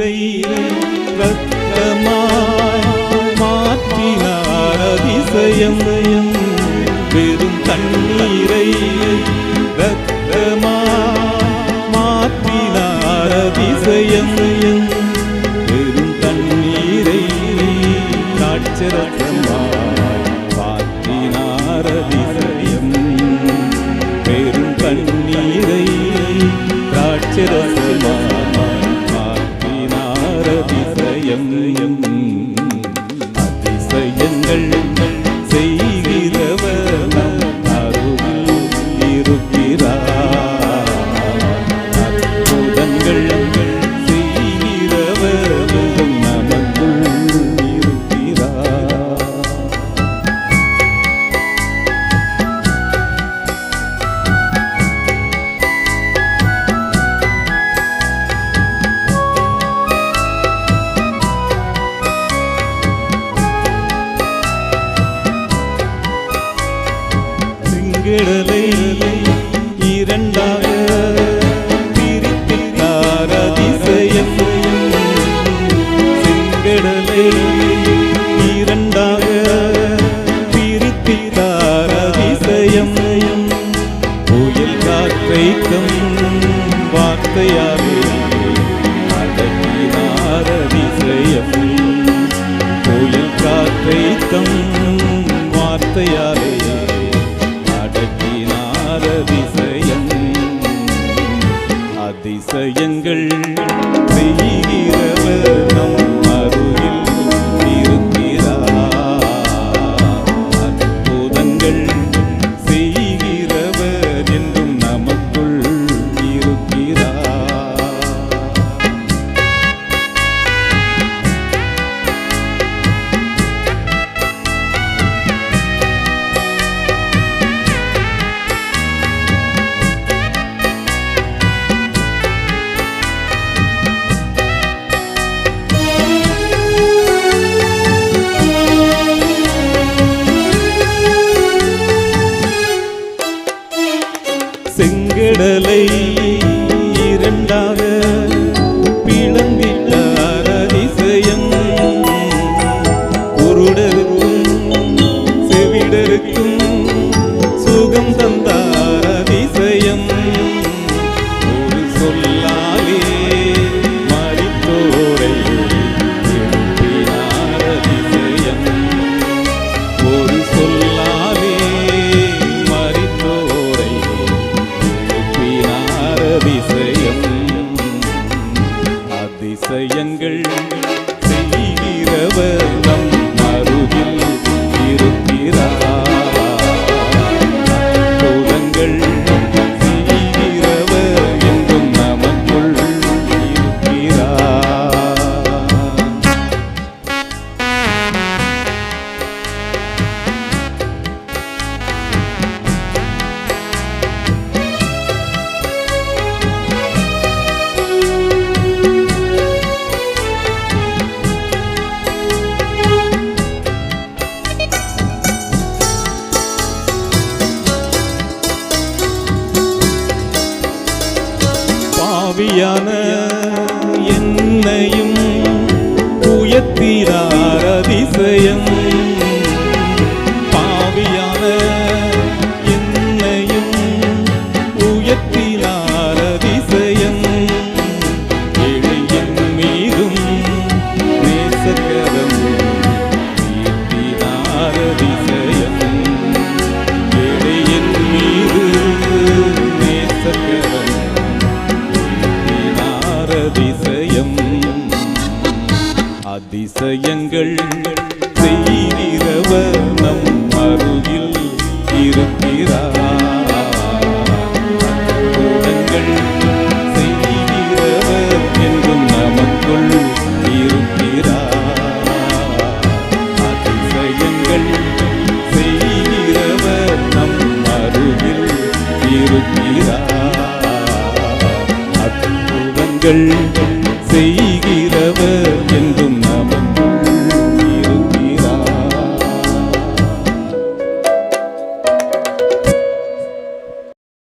நீரை ரத்தமாய் மாற்றினார் அதிசயம். பெரும் தண்ணீர் Jerusalem. கிடலை இரண்டாக அதிசயங்கள் செய்கிற உடலை இரண்டாக பாவியான என்னையும் உயர்த்தினார் அதிசயம். செய்கிற